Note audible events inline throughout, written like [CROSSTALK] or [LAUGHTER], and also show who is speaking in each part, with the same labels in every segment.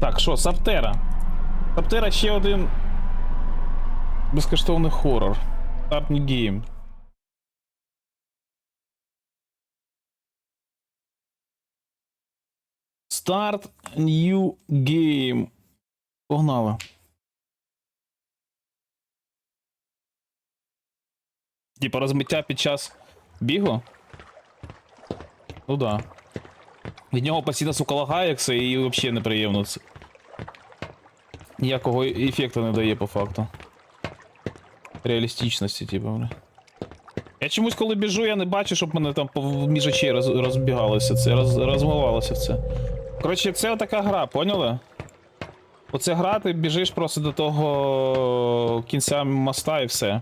Speaker 1: Так, що, Саптера. Саптера ще один безкоштовний хорор. New game. Start new game. Погнали. Типа розмиття під час бігу? Ну да. Від нього постійно сука лагається і взагалі неприємно. це. Ніякого ефекту не дає по факту. Реалістичності, типу, бля. Я чомусь, коли біжу, я не бачу, щоб мене там між очей роз, розбігалося це, роз, розмивалося це. Коротше, це така гра, поняли? Оце гра, ти біжиш просто до того кінця моста і все.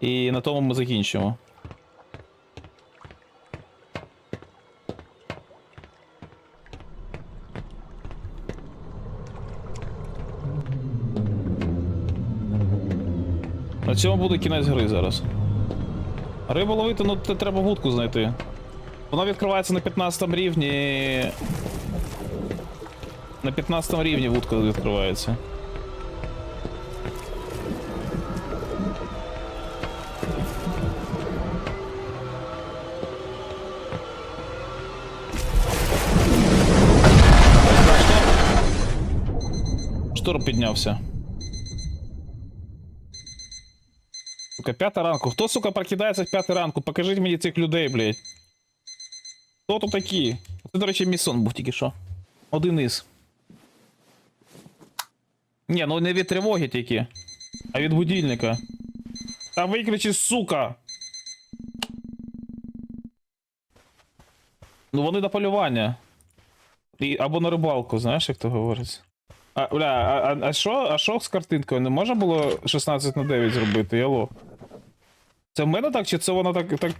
Speaker 1: І на тому ми закінчимо. На цьому буде кінець гри зараз. Рибу ловити, ну це треба вудку знайти. Вона відкривається на 15 рівні. На 15 рівні вудка відкривається. Штор піднявся. Сука, п'ята ранку. Хто, сука, прокидається в п'ятій ранку? Покажіть мені цих людей, блядь. Хто тут такі? Це, до речі, мій сон був тільки що. Один із. Ні, ну не від тривоги тільки, а від будильника. Та виключи, сука! Ну вони до полювання. І, або на рибалку, знаєш, як то говориться. А, бля, а, а, а що, а що з картинкою? Не можна було 16 на 9 зробити, яло? Це в мене так, чи це воно так. так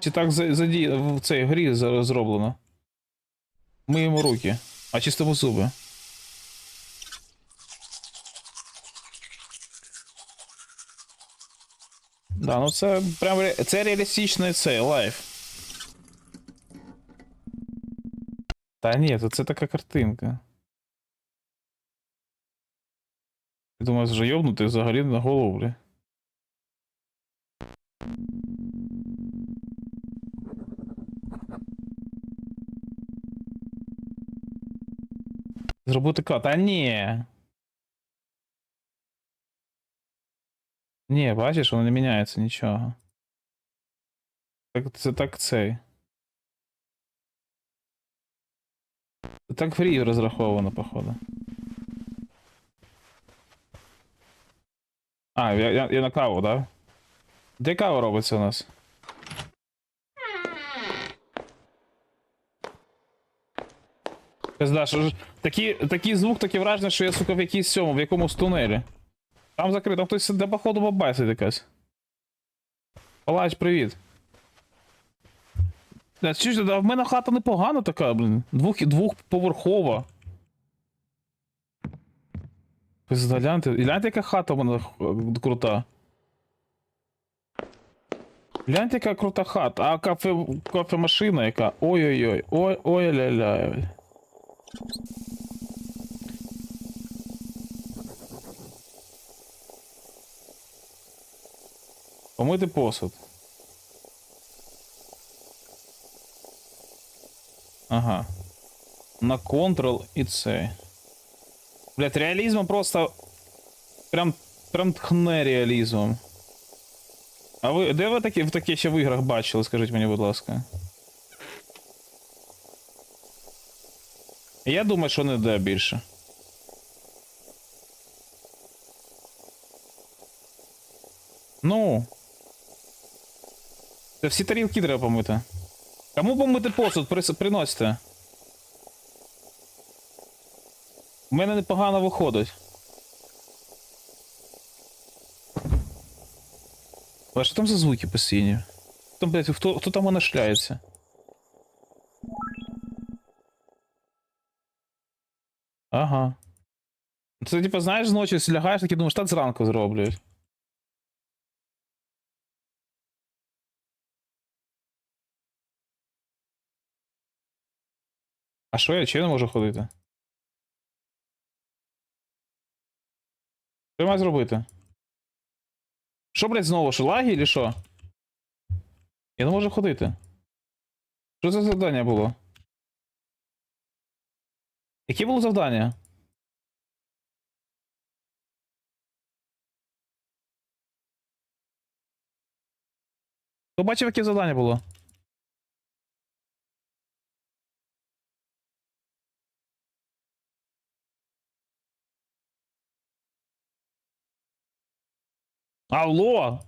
Speaker 1: чи так за, заді, в цій грі зроблено? Миємо руки. А чистимо зуби. Да, ну це прям це реалістичний цей лайф. Та ні, то це така картинка. Ти думаєш, вже йобнутий взагалі на голову, бля. Зробити ка. Та ні. Ні, бачиш, воно не міняється нічого. Так, це так цей. Це так фрі розраховано, походу. А, я, я, я на каву, да? Де кава робиться у нас? Пизда, що ж. Такі, такий звук, таке враження, що я, сука, в якійсь цьому, в якомусь тунелі. Там закрито, там хтось де походу бабайсить якась. Палач, привіт. Чи ж, да, в мене хата непогана така, блін. Двох, двохповерхова. Пизда, гляньте, гляньте, яка хата в мене крута. Гляньте, яка крута хата. А кафе, кофемашина яка. Ой-ой-ой. Ой, ой ля ля Помити посуд. Ага. На Ctrl і C. Блять, реалізмом просто. Прям. Прям тхне реалізмом. А ви. Де ви такі в таке ще в іграх бачили, скажіть мені, будь ласка. Я думаю, що не де більше. Ну. Це всі тарілки треба помити. Кому помити посуд? Прис- Приносите. У мене непогано виходить. А що там за звуки постійні? Там, блядь, хто хто там вона шляється? Ага. Ти типа знаєш зночі лягаєш, так думаєш, та зранку зроблять. А що я чи я не можу ходити? Що я маю зробити? Що, блядь, знову? Що лаги чи що? Я не можу ходити. Що за завдання було? Яке було завдання? Хто бачив, яке завдання було? Алло!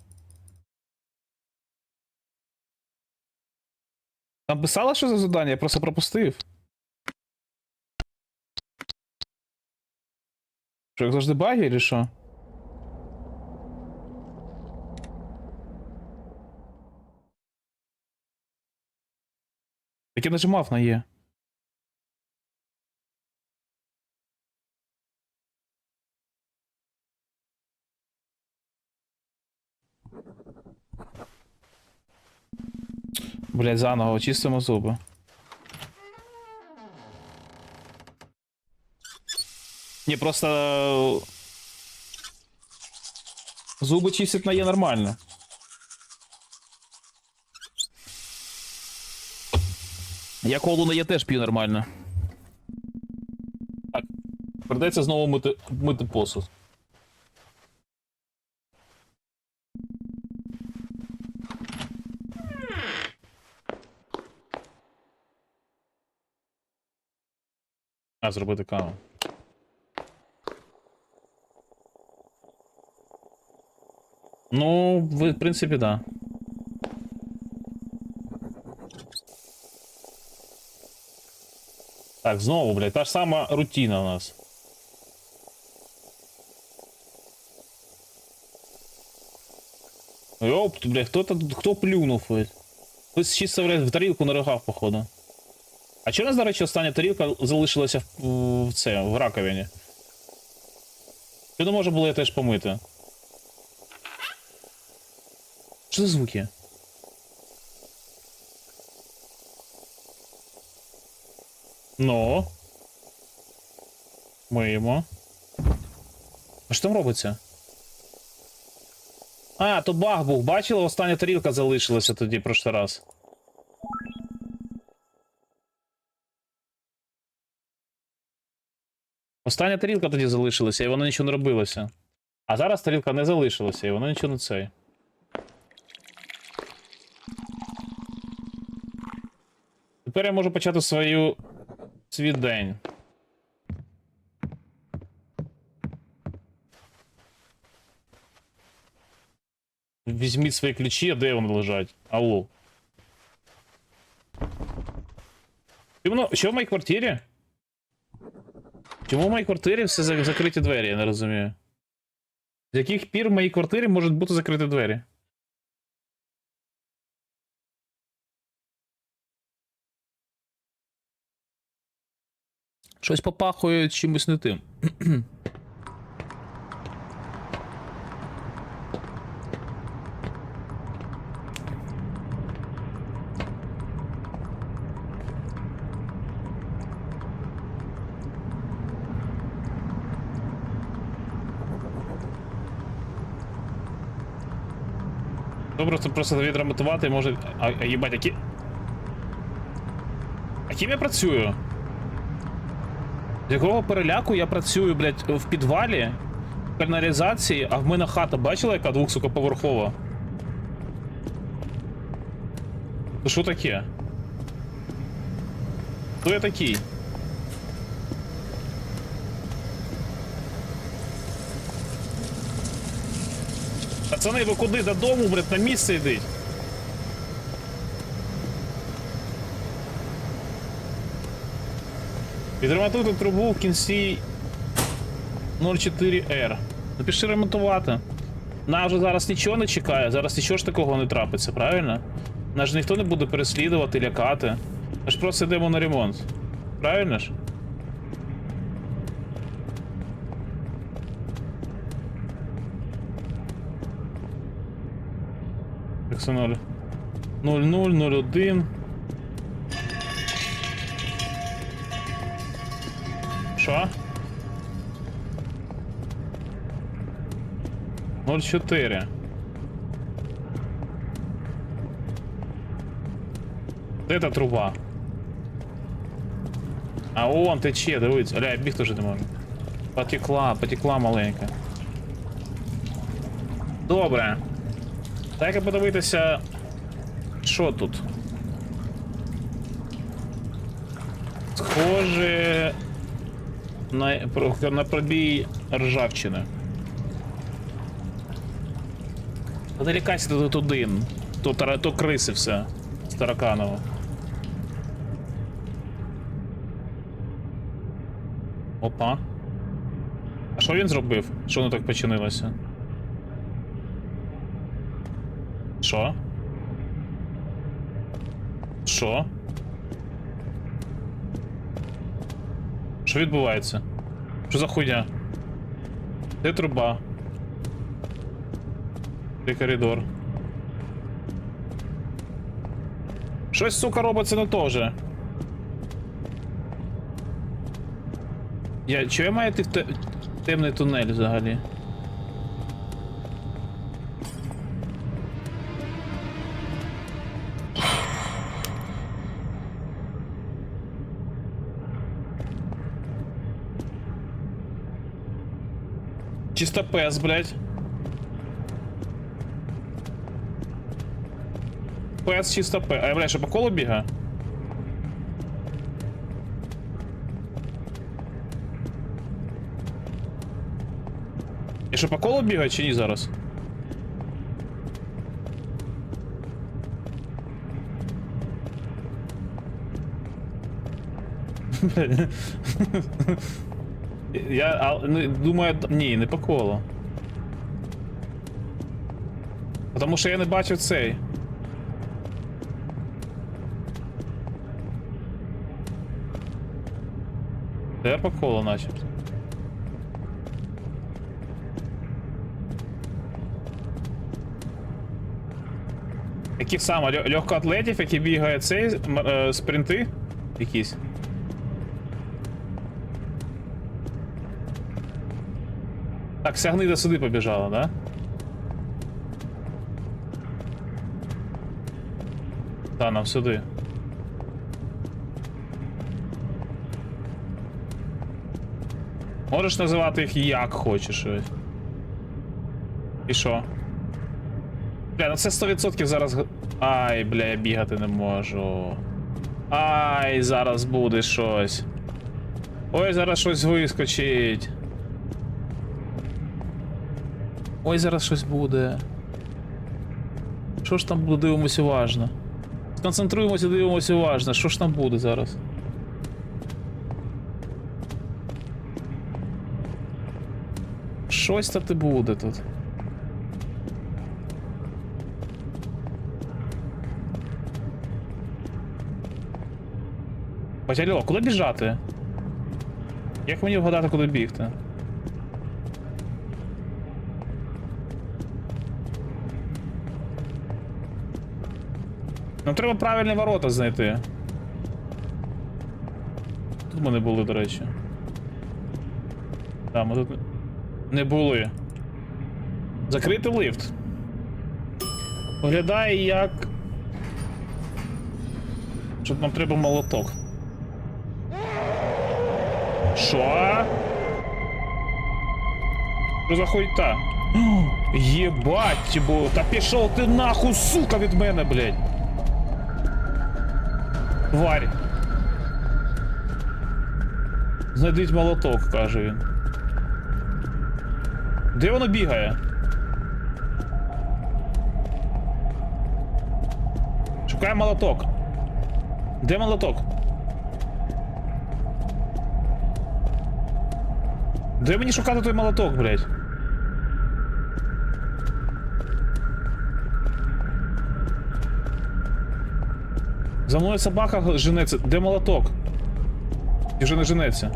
Speaker 1: Там писало, що за завдання, я просто пропустив. Що, як завжди баги, чи що? Так я нажимав на Е. Блять, заново, чистимо зуби. Не, просто... Зубы чистить на Е нормально. Я колу на Е теж п'ю нормально. Так. Придеться знову мити, мити посуд. А, зробити каву. Ну, в принципі, да. Так, знову, блядь, та ж сама рутина у нас. Йоп, блядь, хто тут, хто плюнув? Хтось чисто, блядь, в тарілку наригав, походу. А у нас, до речі, остання тарілка залишилася в, в це, в раковині? Що не може було я теж помити? Що за звуки? Ну. Миємо. А що там робиться? А, то баг був. Бачили, остання тарілка залишилася тоді прошлий раз. Остання тарілка тоді залишилася, і вона нічого не робилося. А зараз тарілка не залишилася, і вона нічого не цей. Тепер я можу почати свою свій день. Візьміть свої ключі, а де вони лежать? Алло. Чому, що в моїй квартирі? Чому в моїй квартирі все за- закриті двері, я не розумію. З яких пір в моїй квартирі можуть бути закриті двері? Щось попахує чимось не тим. [CLEARS THROAT] Це просто відремонтувати може. А, а їбать, які. А ким я працюю? З якого переляку я працюю, блядь, в підвалі, в каналізації, а в мене хата бачила, яка двохсукоповерхова? Що таке? Хто я такий? Пацани, ви куди? Додому, блядь, на місце йдіть. Відремонтуйте трубу в кінці 04R. Напиши ремонтувати. Нас вже зараз нічого не чекає, зараз нічого ж такого не трапиться, правильно? Нас ж ніхто не буде переслідувати, лякати. Ми ж просто йдемо на ремонт. Правильно ж? 0. 0, 01. Що? 04. Де та труба? А он тече, дивись. Аля, я біг теж не можу. Потекла, потекла маленька. Добре. Дай-ка подивитися. Що тут? Схоже на, на пробій ржавчини. Не тут один. То, то криси все. З Тараканова. Опа. А що він зробив? Що воно так починилося? Що? Що? Що відбувається? Що за хуйня? Де труба? Де коридор? Щось, сука, робиться не то же. Я. Чого я маю йти в те- темний тунель взагалі? Чисто пес, блядь. Пес чисто пес. А я, блядь, що по колу бігає? Я що по колу бігаю чи ні зараз? [LAUGHS] Я а, ну, думаю, ні, не по колу. Тому що я не бачив цей. Де по колу начебто. Яких саме легкоатлетів, які бігають цей е, спринти? Якісь. Так, сягнида сюди побіжала, да? Та, нам сюди. Можеш називати їх як хочеш. І що? Бля, ну це 100% зараз. Ай, бля, я бігати не можу. Ай, зараз буде щось. Ой, зараз щось вискочить. Ой, зараз щось буде. Що ж там буде, дивимося уважно. Сконцентруємося, дивимося уважно. Що ж там буде зараз? Щось та буде тут. Батяльо, куди біжати? Як мені вгадати, куди бігти? Нам треба правильні ворота знайти. Тут ми не були, до речі. Так, ми тут не були. Закрити лифт. Виглядає як. Щоб нам треба молоток. Що? Що за хуйта? Єбать, тібо, та пішов ти нахуй, сука, від мене, блядь. Тварь. Знайдіть молоток, каже він. Де воно бігає? Шукає молоток. Де молоток? Де мені шукати той молоток, блядь? За мною собака женеться. Де молоток? І вже не женеться.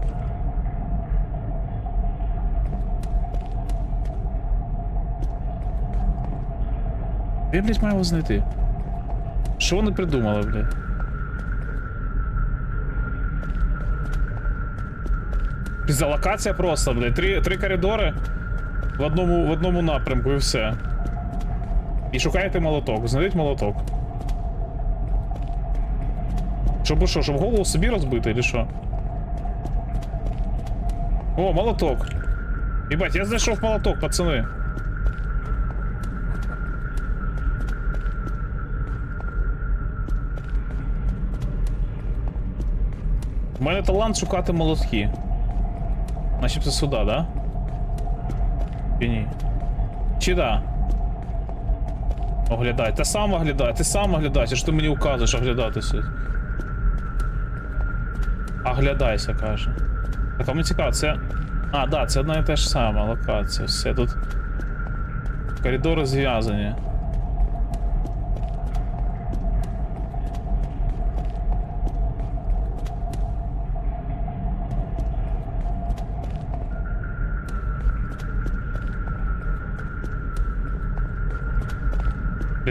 Speaker 1: Я, блядь, маю його знайти. Що вони придумали, блядь? Пізда локація просто, блядь. Три, три коридори. В одному, в одному напрямку і все. І шукаєте молоток. Знайдіть молоток. Щоб що, щоб голову собі розбити, чи що? О, молоток. Ебать, я знайшов молоток, пацани. У мене талант шукати молотки. Значить це сюди, да? Чи ні? Чи да? Оглядай. Ти сам оглядай, ти сам оглядайся, що ти мені указуєш оглядатися. Оглядайся, каже. Так, а мені цікаво, це. А, да, це одна і та ж сама локація. Все тут. Коридори зв'язані.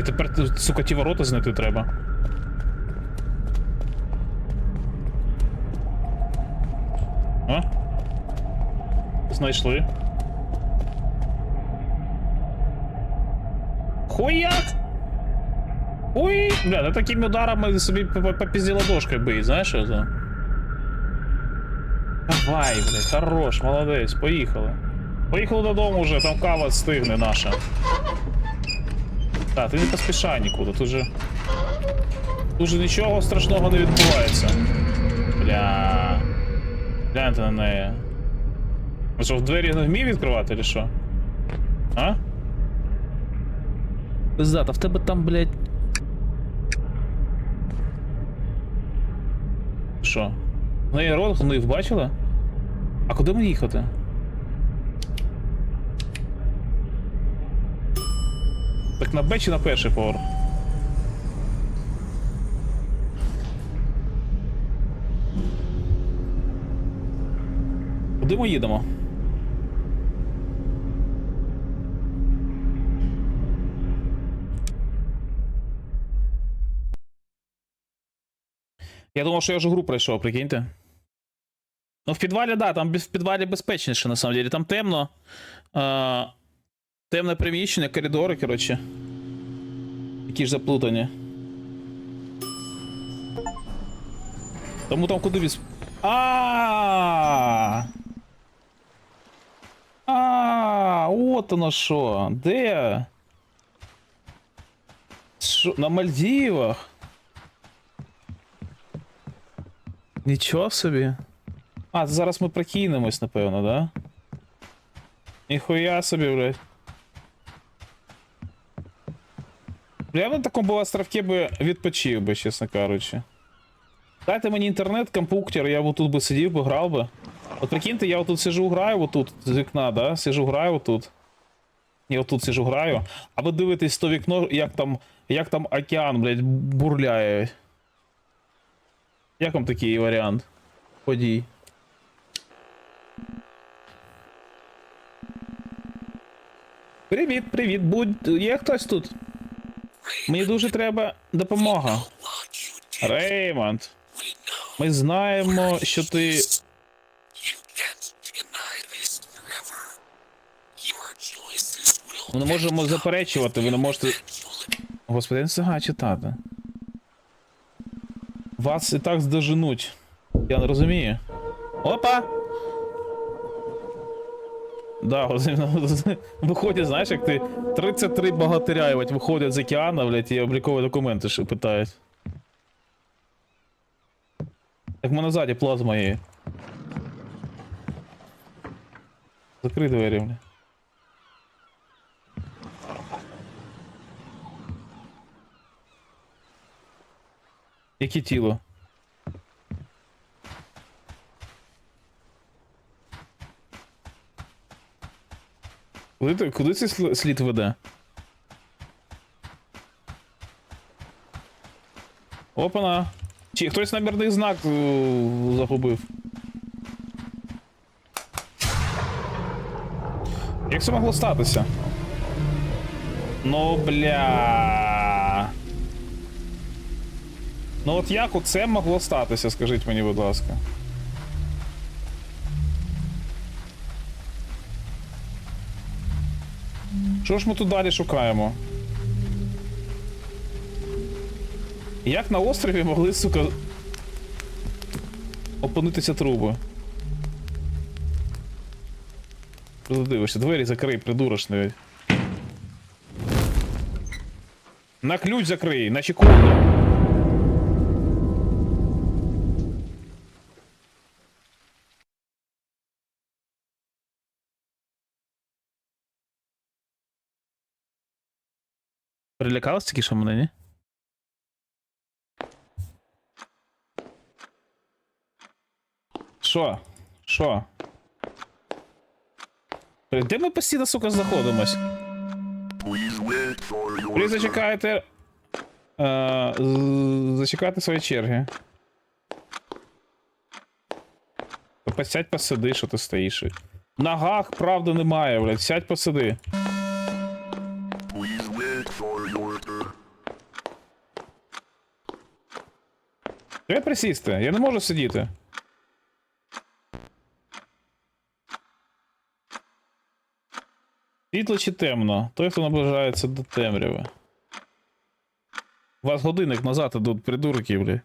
Speaker 1: Тепер, сука, ті ворота знайти треба. Знайшли. Хуяк! Ой, бля, да такими ударами собі по, пізді ладошкою бий, знаєш що? Давай, блядь, хорош, молодець, поїхали. Поїхали додому вже, там кава стигне наша. Так, ти не поспішай нікуди, тут же. Тут же нічого страшного не відбувається. Бля. Гляньте на неї. Ви що, в двері не вмів відкривати, чи що? А? Пизда, та в тебе там, блядь. Що? В неї рот гнив, бачила? А куди мені їхати? Так на Б чи на перший поверх? Куди ми їдемо? Я думав, що я вже гру пройшов, прикиньте. Ну, в підвалі, да, там в підвалі безпечніше, на самом деле. Там темно. А, темне приміщення, коридори, коротше. Які ж заплутані. Тому там куди віз. А. А, от оно що. Де? Що? На Мальдівах? Нічого собі. А, зараз ми прокинемось, напевно, да? Ніхуя собі, блядь. Бля, Я на такому був островці би відпочив би, чесно кажучи. Дайте мені інтернет, компуктер, я тут би сидів би, грав би. От прикиньте, я отут сижу, граю, отут, з вікна, да? Сижу, граю отут. Я отут сижу, граю. А ви дивитесь то вікно, як там, як там океан, блядь, бурляє. Як вам такий варіант? Подій. Привіт, привіт, будь. Є хтось тут? Мені дуже треба допомога. Реймонд. Ми знаємо, що ти. Ми не можемо заперечувати, ви не можете. Господи, я не встигаю читати. Вас і так здоженуть. Я не розумію. Опа! Да, іменно [LAUGHS] виходять, знаєш, як ти 33 богатиря, от виходять з океану, блядь, і облікові документи ще питають. Так в мене плазма є. Закрий двері, блядь. Яке тіло? Куди, куди цей слід веде? Опана. Чи хтось намірний знак е, загубив. Як це могло статися? Ну, бля. Ну от як це могло статися, скажіть мені, будь ласка. Що ж ми тут далі шукаємо? Як на острові могли, сука, опинитися труби? Дивишся, двері закрий, придурочний. На ключ закрий, на секунду. Прилякалась тільки що мене, ні? Що? Що? Де ми постійно, сука, знаходимось? Ви зачекаєте. Е, зачекайте своєї черги. Посядь посиди, що ти стоїш. Ногах правди немає, блядь. Сядь посиди. Треба присісти, я не можу сидіти. Світло чи темно? Той, хто наближається до темряви. У вас годинник назад ідуть, придурки, бля.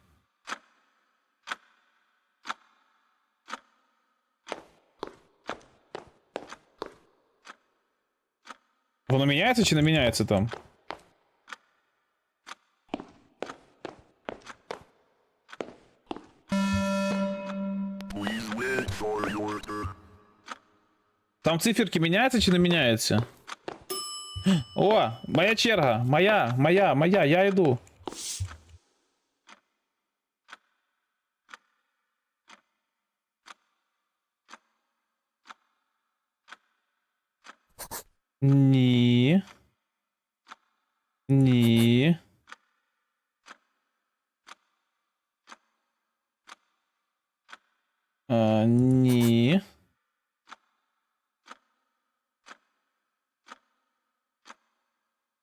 Speaker 1: Воно міняється чи не міняється там? Там циферки меняются чи не меняются? О, моя черга. Моя, моя, моя, я йду. Ні. Ні. А, ні.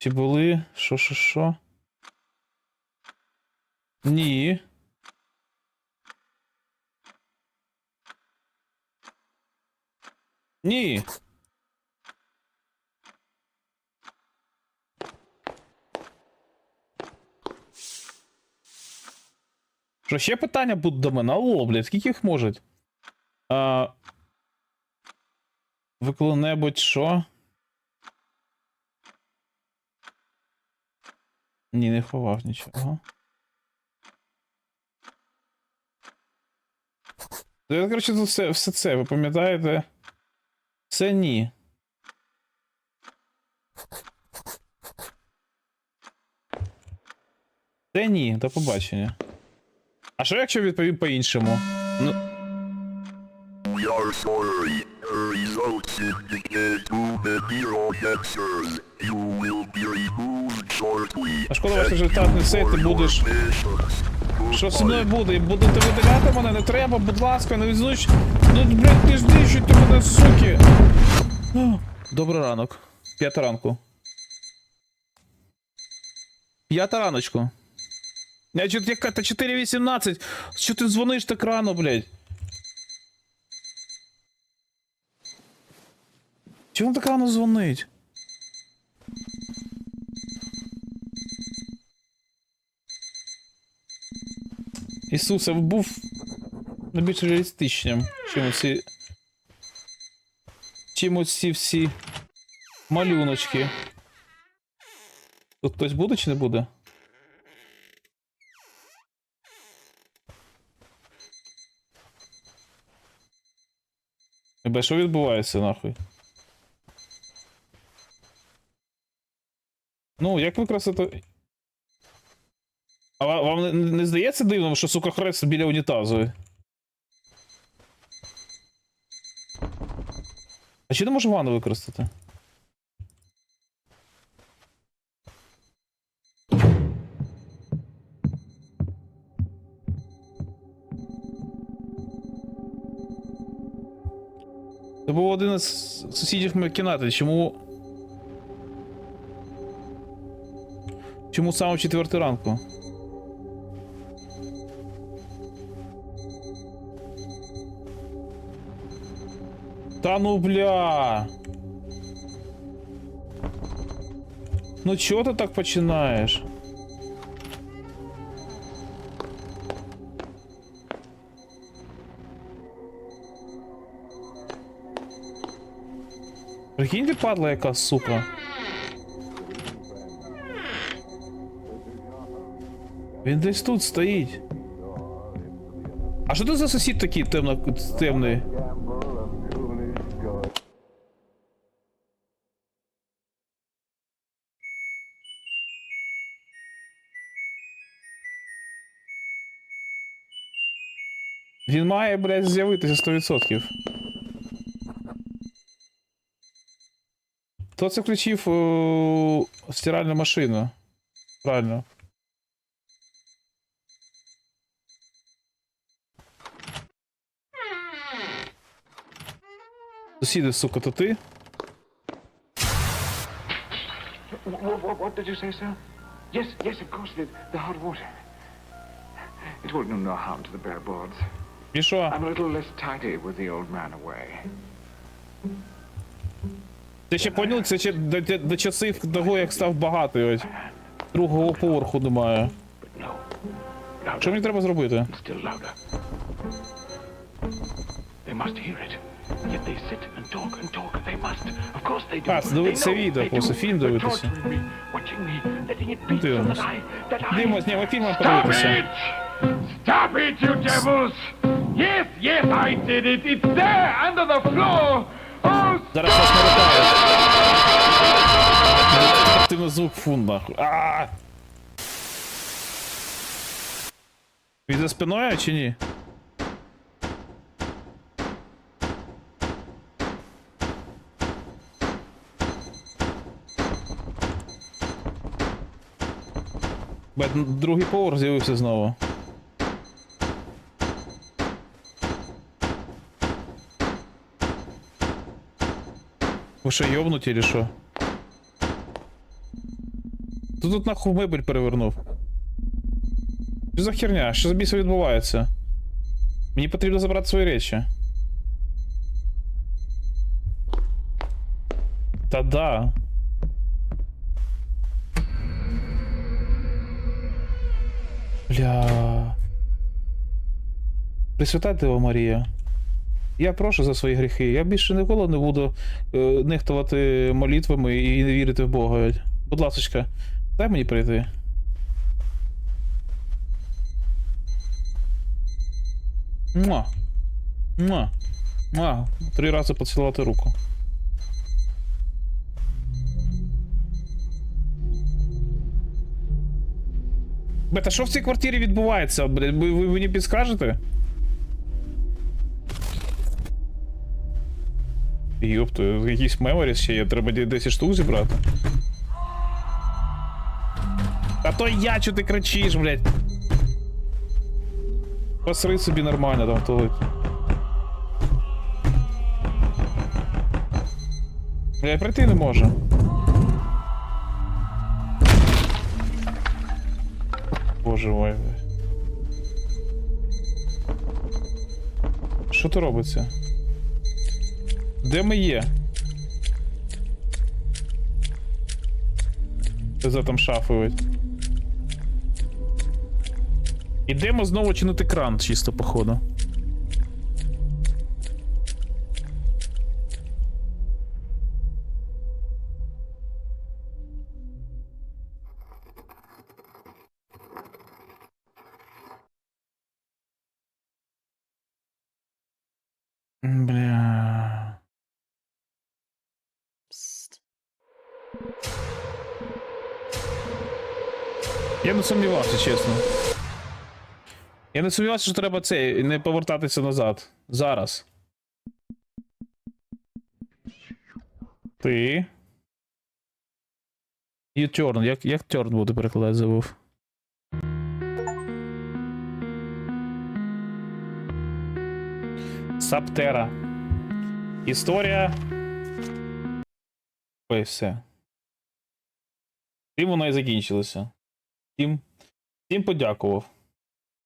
Speaker 1: Чи були? Що, що, що? Ні. Ні. Що ще питання будуть до мене? Алло, блядь, скільки їх можуть? А... Ви коли-небудь що? Ні, не ховав нічого. Я, коротше, тут все, все це, ви пам'ятаєте? Це ні. Це ні, до побачення. А що якщо відповім по-іншому? Ну,
Speaker 2: are sorry. Results many wrong answers. You will be removed.
Speaker 1: А шкода, ваш результат не цей, ти будеш- що зі мною буде? Будете видаляти мене? Не треба, будь ласка, не відзвуч. Ну, блядь, не знищуйте мене, суки. Добрий ранок. П'ята ранку. П'ята раночку. Я чуть яка та 4.18. Що ти дзвониш так рано, блядь? Чому так рано дзвонить? Ісусе, був найбільш реалістичним, чим оці. Чим оці всі малюночки. Тут хтось буде чи не буде? Тебе що відбувається нахуй? Ну, як використати. А вам не, здається дивним, що сука хрест біля унітазу? А чи не можу ванну використати? Це був один із сусідів кімнати. Чому. Чому саме четвертий ранку? Та ну бля. Ну чого ти так починаєш? Прикиньте, падла яка сука. Він десь тут стоїть. А що це за сусід такий темно, темний? Він має, блядь, з'явитися 100%. Хто це включив о, стиральну машину? Правильно. Сусіди, сука, то ти?
Speaker 3: What, what, what did you say, sir? Yes, yes, of course, the, the hot water. It will do no harm to the bare boards.
Speaker 1: І що? Ти ще поняв, це ще до, до, до часів того, як став багатий ось. Другого поверху.
Speaker 3: Louder.
Speaker 1: Що мені треба зробити? А,
Speaker 3: know.
Speaker 1: відео, просто фільм дивитися. Дивимось, ні, ми фільмом подивитися.
Speaker 4: Stop it, you devils! Yes, yes, I did it. It's there, under the floor. Oh,
Speaker 1: Зараз вас налетає. Активний звук фун, нахуй. А! Він за спиною чи ні? Бать, другий поверх з'явився знову. Ви що, йобнуті чи що? Ти тут нахуй мебель перевернув. Що за херня? Що за біса відбувається? Мені потрібно забрати свої речі. Та да. Бля. Пресвята Дева Марія. Я прошу за свої гріхи. Я більше ніколи не буду е, нехтувати молитвами і не вірити в Бога. Будь ласочка, дай мені прийти. Муа. Муа. Муа. Три рази поцілувати руку. Бета, що в цій квартирі відбувається? Ви, ви мені підскажете? Йопто, якийсь меморіс ще є, треба ді- 10 штук зібрати. Та то я, чо ти кричиш, блядь. Посри собі нормально там. Бля, я прийти не можу. Боже мой. Що тут робиться? Де ми є? Що за там шафують? Ідемо знову чинити кран, чисто походу. Я не сумнівався, чесно. Я не сумнівався, що треба це не повертатися назад. Зараз. Ти. І Терн. Як, як Терн буде перекладати забув? Саптера. Історія. Ой, все. Тим воно і закінчилося. Тим, всім подякував.